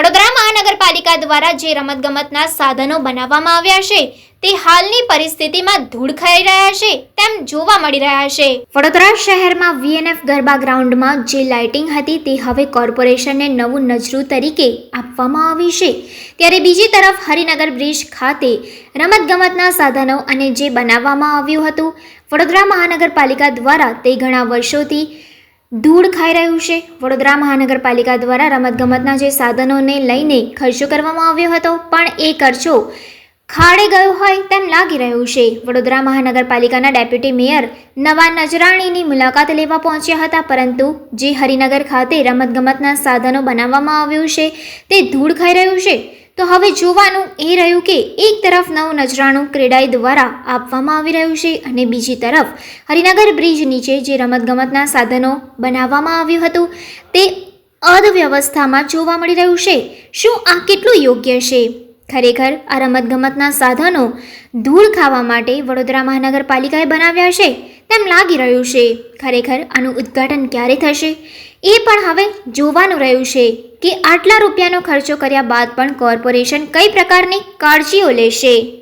વડોદરા મહાનગરપાલિકા દ્વારા જે રમતગમતના સાધનો બનાવવામાં આવ્યા છે, તે હાલની પરિસ્થિતિમાં ધૂળ ખાઈ રહ્યા છે, તેમ જોવા મળી રહ્યા છે. વડોદરા શહેરમાં વીએનએફ ગરબા ગ્રાઉન્ડમાં જે લાઇટિંગ હતી, તે હવે કોર્પોરેશનને નવું નજરું તરીકે આપવામાં આવી છે. ત્યારે બીજી તરફ હરિનગર બ્રિજ ખાતે રમતગમતના સાધનો અને જે બનાવવામાં આવ્યું હતું, વડોદરા મહાનગરપાલિકા દ્વારા તે ઘણા વર્ષોથી ધૂળ ખાઈ રહ્યું છે. વડોદરા મહાનગરપાલિકા દ્વારા રમતગમતના જે સાધનોને લઈને ખર્ચો કરવામાં આવ્યો હતો, પણ એ ખર્ચો ખાડે ગયો હોય તેમ લાગી રહ્યું છે. વડોદરા મહાનગરપાલિકાના ડેપ્યુટી મેયર નવા નજરાણીની મુલાકાત લેવા પહોંચ્યા હતા, પરંતુ જે હરિનગર ખાતે રમતગમતના સાધનો બનાવવામાં આવ્યું છે, તે ધૂળ ખાઈ રહ્યું છે. તો હવે જોવાનું એ રહ્યું કે એક તરફ નવું નજરાણું ક્રેડાઈ દ્વારા આપવામાં આવી રહ્યું છે અને બીજી તરફ હરિનગર બ્રિજ નીચે જે રમતગમતના સાધનો બનાવવામાં આવ્યું હતું, તે અર્ધવ્યવસ્થામાં જોવા મળી રહ્યું છે. શું આ કેટલું યોગ્ય છે? ખરેખર આ રમતગમતના સાધનો ધૂળ ખાવા માટે વડોદરા મહાનગરપાલિકાએ બનાવ્યા છે? તેમ લાગી રહ્યું છે. ખરેખર આનું ઉદ્ઘાટન ક્યારે થશે? એ પણ હવે જોવાનું રહ્યું છે કે આટલા રૂપિયાનો ખર્ચો કર્યા બાદ પણ કોર્પોરેશન કઈ પ્રકારની કાળજીઓ લેશે?